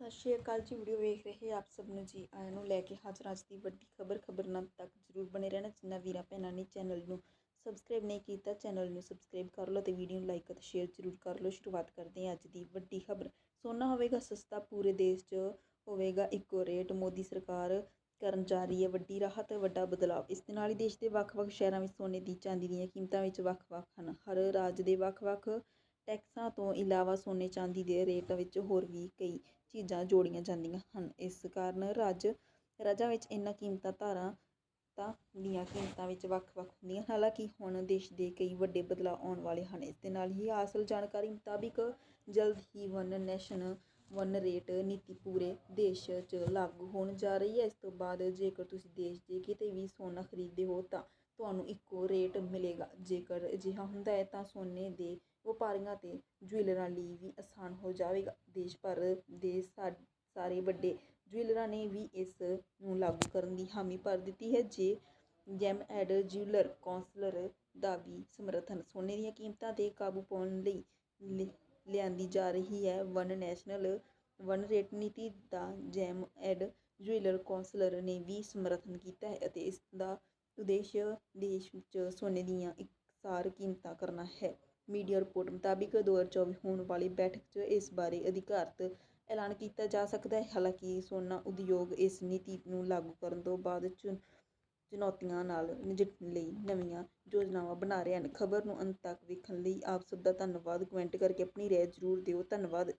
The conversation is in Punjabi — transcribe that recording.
ਸਤਿ ਸ਼੍ਰੀ ਅਕਾਲ ਜੀ, ਵੀਡੀਓ ਵੇਖ ਰਹੇ ਆਪ ਸਭ ਨੂੰ ਜੀ। ਆਇਆਂ ਨੂੰ ਲੈ ਕੇ ਹਾਜ਼ਰ ਅੱਜ ਦੀ ਵੱਡੀ ਖਬਰ, ਖਬਰਾਂ ਤੱਕ ਜਰੂਰ ਬਣੇ ਰਹਿਣਾ। ਜਿੰਨਾ ਵੀਰਾਂ ਭੈਣਾਂ ਨੇ ਚੈਨਲ ਨੂੰ ਸਬਸਕ੍ਰਾਈਬ ਨਹੀਂ ਕੀਤਾ, ਚੈਨਲ ਨੂੰ ਸਬਸਕ੍ਰਾਈਬ ਕਰ ਲਓ ਤੇ ਵੀਡੀਓ ਨੂੰ ਲਾਈਕ ਅਤੇ ਸ਼ੇਅਰ ਜਰੂਰ ਕਰ ਲਓ। ਸ਼ੁਰੂਆਤ ਕਰਦੇ ਹਾਂ ਅੱਜ ਦੀ ਵੱਡੀ ਖਬਰ। ਸੋਨਾ ਹੋਵੇਗਾ ਸਸਤਾ, ਪੂਰੇ ਦੇਸ਼ 'ਚ ਹੋਵੇਗਾ ਇੱਕੋ ਰੇਟ। ਮੋਦੀ ਸਰਕਾਰ ਕਰਨ ਜਾ ਰਹੀ ਹੈ ਵੱਡੀ ਰਾਹਤ, ਵੱਡਾ ਬਦਲਾਅ ਇਸ ਦੇ ਨਾਲ ਹੀ ਦੇਸ਼ ਦੇ ਵੱਖ-ਵੱਖ ਸ਼ਹਿਰਾਂ ਵਿੱਚ ਸੋਨੇ ਦੀ ਚਾਂਦੀ ਦੀਆਂ ਕੀਮਤਾਂ ਵਿੱਚ ਵੱਖ-ਵੱਖ ਹਨ। ਹਰ ਰਾਜ ਦੇ ਵੱਖ-ਵੱਖ ਟੈਕਸਾਂ ਤੋਂ ਇਲਾਵਾ ਸੋਨੇ ਚਾਂਦੀ ਦੇ ਰੇਟ ਵਿੱਚ ਹੋਰ ਵੀ ਕਈ ਚੀਜ਼ਾਂ ਜੋੜੀਆਂ ਜਾਂਦੀਆਂ ਹਨ। ਇਸ ਕਾਰਨ ਰਾਜ, ਰਾਜਾਂ ਵਿੱਚ ਇਹਨਾਂ ਕੀਮਤਾਂ ਧਾਰਾਂ ਤਾਂ ਦੀਆਂ ਕੀਮਤਾਂ ਵਿੱਚ ਵੱਖ-ਵੱਖ ਹੁੰਦੀਆਂ ਹਾਲਾਂਕਿ ਹੁਣ ਦੇਸ਼ ਦੇ ਕਈ ਵੱਡੇ ਬਦਲਾਅ ਆਉਣ ਵਾਲੇ ਹਨ। ਇਸ ਦੇ ਨਾਲ ਹੀ ਹਾਸਲ ਜਾਣਕਾਰੀ ਮੁਤਾਬਿਕ ਜਲਦ ਹੀ ਵਨ ਨੈਸ਼ਨ ਵਨ ਰੇਟ ਨੀਤੀ ਪੂਰੇ ਦੇਸ਼ 'ਚ ਲਾਗੂ ਹੋਣ ਜਾ ਰਹੀ ਹੈ। ਇਸ ਤੋਂ ਬਾਅਦ ਜੇਕਰ ਤੁਸੀਂ ਦੇਸ਼ ਦੇ ਕਿਤੇ ਵੀ ਸੋਨਾ ਖਰੀਦਦੇ ਹੋ ਤਾਂ ਤੁਹਾਨੂੰ ਇੱਕੋ ਰੇਟ ਮਿਲੇਗਾ। ਜੇਕਰ ਅਜਿਹਾ ਹੁੰਦਾ ਹੈ ਤਾਂ ਸੋਨੇ ਦੇ ਵਪਾਰੀਆਂ ਅਤੇ ਜੁਐਲਰਾਂ ਲਈ ਵੀ ਆਸਾਨ ਹੋ ਜਾਵੇਗਾ। ਦੇਸ਼ ਭਰ ਦੇ ਸਾ- ਸਾਰੇ ਵੱਡੇ ਜੁਐਲਰਾਂ ਨੇ ਵੀ ਇਸ ਨੂੰ ਲਾਗੂ ਕਰਨ ਦੀ ਹਾਮੀ ਭਰ ਦਿੱਤੀ ਹੈ। ਜੇ ਜੈਮ ਐਡ ਜੁਐਲਰ ਕੌਂਸਲਰ ਦਾ ਵੀ ਸਮਰਥਨ ਸੋਨੇ ਦੀਆਂ ਕੀਮਤਾਂ ਤੇ ਕਾਬੂ ਪਾਉਣ ਲਈ ਲਿ- ਲਿਆਂਦੀ ਜਾ ਰਹੀ ਹੈ। ਵਨ ਨੈਸ਼ਨਲ, ਵਨ ਰੇਟ ਨੀਤੀ ਦਾ ਜੈਮ ਐਡ ਜੁਐਲਰ ਕੌਂਸਲਰ ਨੇ ਵੀ ਸਮਰਥਨ ਕੀਤਾ ਹੈ ਅਤੇ ਇਸ ਦਾ ਉਦੇਸ਼ ਦੇਸ਼ ਵਿੱਚ ਸੋਨੇ ਦੀਆਂ ਇਕਸਾਰ ਕੀਮਤਾਂ ਕਰਨਾ ਹੈ। ਮੀਡੀਆ ਰਿਪੋਰਟ ਮੁਤਾਬਿਕ 2024 ਹੋਣ ਵਾਲੀ ਬੈਠਕ 'ਚ ਇਸ ਬਾਰੇ ਅਧਿਕਾਰਤ ਐਲਾਨ ਕੀਤਾ ਜਾ ਸਕਦਾ ਹੈ। ਹਾਲਾਂਕਿ ਸੋਨਾ ਉਦਯੋਗ ਇਸ ਨੀਤੀ ਨੂੰ ਲਾਗੂ ਕਰਨ ਤੋਂ ਬਾਅਦ ਚੁ ਚੁਣੌਤੀਆਂ ਨਾਲ ਨਜਿੱਠਣ ਲਈ ਨਵੀਆਂ ਯੋਜਨਾਵਾਂ ਬਣਾ ਰਹੇ ਹਨ। ਖਬਰ ਨੂੰ ਅੰਤ ਤੱਕ ਵੇਖਣ ਲਈ ਆਪ ਸਭ ਦਾ ਧੰਨਵਾਦ। ਕਮੈਂਟ ਕਰਕੇ ਆਪਣੀ ਰਾਏ ਜ਼ਰੂਰ ਦਿਓ। ਧੰਨਵਾਦ।